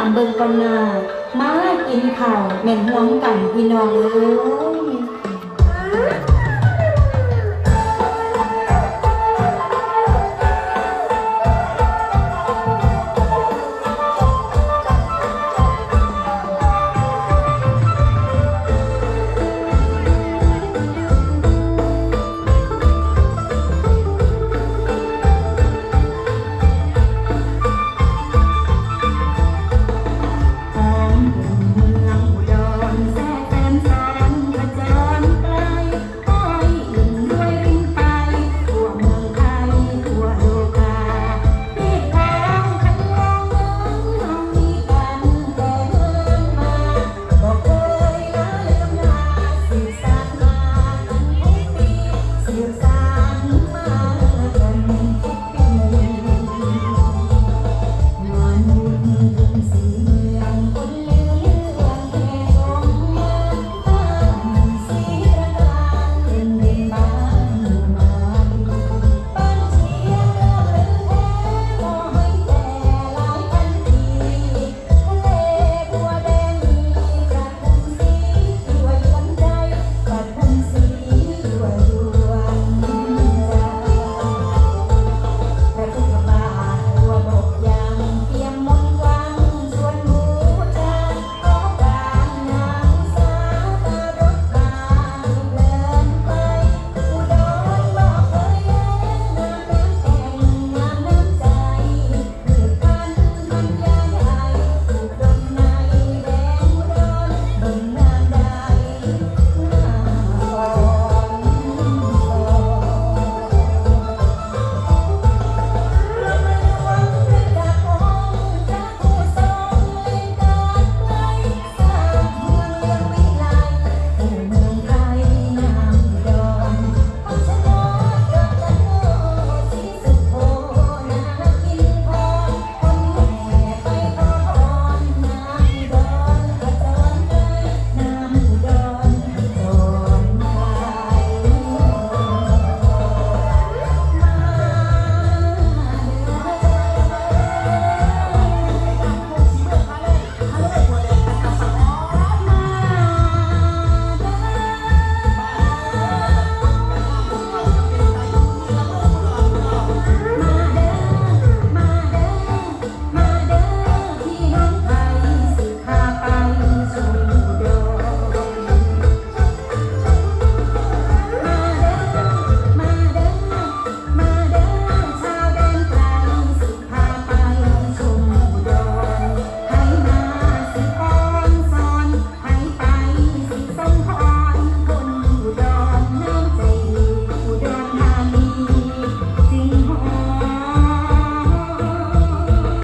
ามเบิงก่อนนามากินข้าวแม่นห่วงกันพี่น้องเอ้ย